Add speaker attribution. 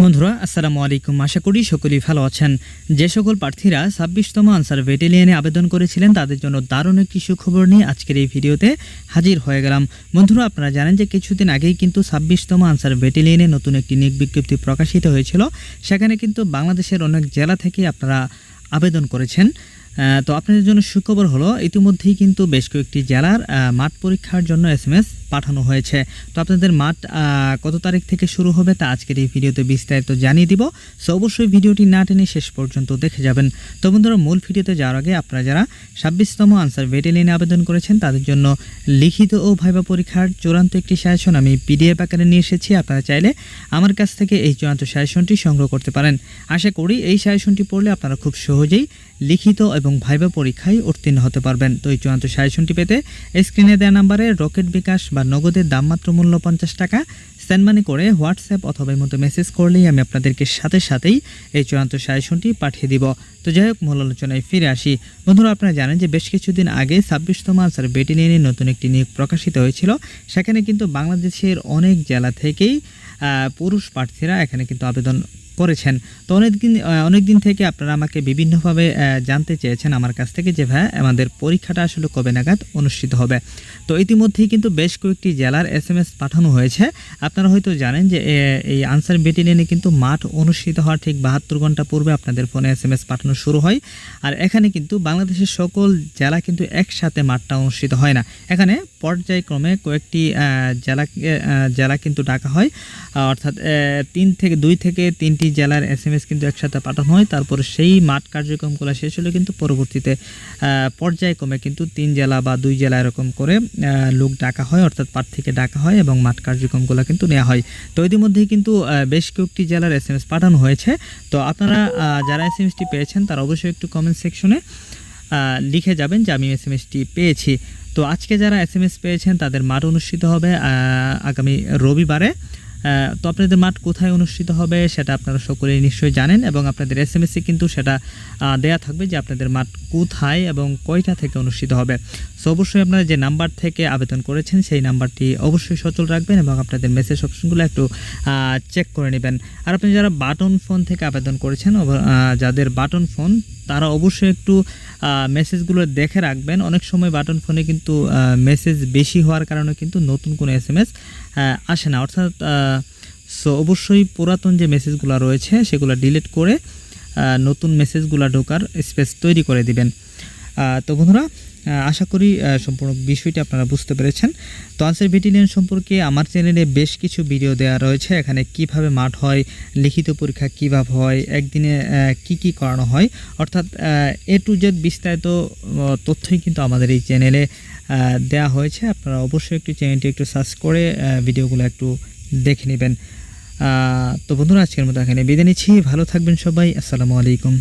Speaker 1: বন্ধুরা, আসসালামু আলাইকুম। আশা করি সকলেই ভালো আছেন। যে সকল প্রার্থীরা ছাব্বিশতম আনসার ব্যাটেলিয়নে আবেদন করেছিলেন, তাদের জন্য দারুণ একটি সুখবর নিয়ে আজকের এই ভিডিওতে হাজির হয়ে গেলাম। বন্ধুরা, আপনারা জানেন যে কিছুদিন আগেই কিন্তু ছাব্বিশতম আনসার ব্যাটেলিয়নে নতুন একটি নিয়োগ বিজ্ঞপ্তি প্রকাশিত হয়েছিল। সেখানে কিন্তু বাংলাদেশের অনেক জেলা থেকে আপনারা আবেদন করেছেন। তো আপনাদের জন্য সুখবর হলো, ইতিমধ্যেই কিন্তু বেশ কয়েকটি জেলার মাঠ পরীক্ষার জন্য এস পাঠানো হয়েছে। তো আপনাদের মাঠ কত তারিখ থেকে শুরু হবে তা আজকের এই ভিডিওতে বিস্তারিত জানিয়ে দিব। সো অবশ্যই ভিডিওটি না টেনে শেষ পর্যন্ত দেখে যাবেন। তো বন্ধুরা, মূল ভিডিওতে যাওয়ার আগে আপনারা যারা ছাব্বিশতম আনসার ভেটেলিনে আবেদন করেছেন, তাদের জন্য লিখিত ও ভাইবা পরীক্ষার চূড়ান্ত একটি সাজেশন আমি পিডিএফ আকারে নিয়ে এসেছি। আপনারা চাইলে আমার কাছ থেকে এই চূড়ান্ত সাজেশনটি সংগ্রহ করতে পারেন। আশা করি এই সাজেশনটি পড়লে আপনারা খুব সহজেই লিখিত এবং ভাইবা পরীক্ষায় উত্তীর্ণ হতে পারবেন। তো এই চূড়ান্ত সাজেশনটি পেতে স্ক্রিনে দেওয়া নাম্বারে রকেট বিকাশ বা নগদের দাম মাত্র মূল্য পঞ্চাশ টাকা সেন্ড মানি করে হোয়াটসঅ্যাপ অথবা মতো মেসেজ করলেই আমি আপনাদেরকে সাথে সাথেই এই চূড়ান্ত সাজেশনটি পাঠিয়ে দিব। তো যাই হোক, মূল আলোচনায় ফিরে আসি। বন্ধুরা, আপনারা জানেন যে বেশ কিছুদিন আগে ছাব্বিশতম আনসার বেটেলিয়ানে নতুন একটি নিয়োগ প্রকাশিত হয়েছিল। সেখানে কিন্তু বাংলাদেশের অনেক জেলা থেকেই পুরুষ প্রার্থীরা এখানে কিন্তু আবেদন করেছেন। তো অনেক দিন অনেক দিন থেকে আপনারা আমাকে বিভিন্নভাবে জানতে চেয়েছেন আমার কাছ থেকে যে, ভাই, আমাদের পরীক্ষাটা আসলে কবে নাগাদ অনুষ্ঠিত হবে। তো ইতিমধ্যেই কিন্তু বেশ কয়েকটি জেলার এস এম এস পাঠানো হয়েছে। আপনারা হয়তো জানেন যে এই আনসার বেটেলিয়ানে কিন্তু মাঠ অনুষ্ঠিত হওয়ার ঠিক বাহাত্তর ঘণ্টা পূর্বে আপনাদের ফোনে এস এম এস পাঠানো শুরু হয়। আর এখানে কিন্তু বাংলাদেশের সকল জেলা কিন্তু একসাথে মাঠটা অনুষ্ঠিত হয় না। এখানে পর্যায়ক্রমে কয়েকটি জেলাকে জেলা কিন্তু ডাকা হয়। অর্থাৎ তিন থেকে, দুই থেকে তিনটি জেলার এস এম এস কিন্তু একসাথে পাঠানো হয়। তারপরে সেই মাঠ কার্যক্রমগুলো শেষ হলে কিন্তু পরবর্তীতে পর্যায়ক্রমে কিন্তু তিন জেলা বা দুই জেলা এরকম করে লোক ডাকা হয়, অর্থাৎ প্রার্থীকে ডাকা হয় এবং মাঠ কার্যক্রমগুলো কিন্তু নেওয়া হয়। তো ইতিমধ্যেই কিন্তু বেশ কয়েকটি জেলার এস এম এস পাঠানো হয়েছে। তো আপনারা যারা এস এম এসটি পেয়েছেন, তারা অবশ্যই একটু কমেন্ট সেকশনে লিখে যাবেন যে আমি এস এম এসটি পেয়েছি। তো আজকে যারা এস এম এস পেয়েছেন, তাদের মাঠ অনুষ্ঠিত হবে আগামী রবিবারে। তো আপনাদের মাঠ কোথায় অনুষ্ঠিত হবে সেটা আপনারা সকলেই নিশ্চয়ই জানেন এবং আপনাদের এস এম কিন্তু সেটা দেয়া থাকবে যে আপনাদের মাঠ কোথায় এবং কয়টা থেকে অনুষ্ঠিত হবে। সো অবশ্যই আপনারা যে নাম্বার থেকে আবেদন করেছেন সেই নাম্বারটি অবশ্যই সচল রাখবেন এবং আপনাদের মেসেজ অপশনগুলো একটু চেক করে নেবেন। আর আপনি যারা বাটন ফোন থেকে আবেদন করেছেন যাদের বাটন ফোন তারা অবশ্যই একটু মেসেজগুলো দেখে রাখবেন। অনেক সময় বাটন ফোনে কিন্তু মেসেজ বেশি হওয়ার কারণে কিন্তু নতুন কোনো এস এম এস আসে না। অর্থাৎ সো অবশ্যই পুরাতন যে মেসেজগুলো রয়েছে, সেগুলো ডিলিট করে নতুন মেসেজগুলো ঢোকার স্পেস তৈরি করে দিবেন। তো বন্ধুরা আশা করি সম্পূর্ণ বিষয়টি আপনারা বুঝতে পেরেছেন। তো আনসার ব্যাটেলিয়ন সম্পর্কে আমার চ্যানেলে বেশ কিছু ভিডিও দেওয়া রয়েছে। এখানে কীভাবে মাঠ হয়, লিখিত পরীক্ষা কীভাবে হয়, একদিনে কি কি করানো হয়। অর্থাৎ এ টু জেড বিস্তারিত তথ্যই কিন্তু আমাদের এই চ্যানেলে দেওয়া হয়েছে। আপনারা অবশ্যই একটু চ্যানেলটি একটু সার্চ করে ভিডিওগুলো একটু দেখে নেবেন। তো বন্ধুরা, আজকের মতো এখানে বিদায় নিচ্ছি। ভালো থাকবেন সবাই। আসসালামু আলাইকুম।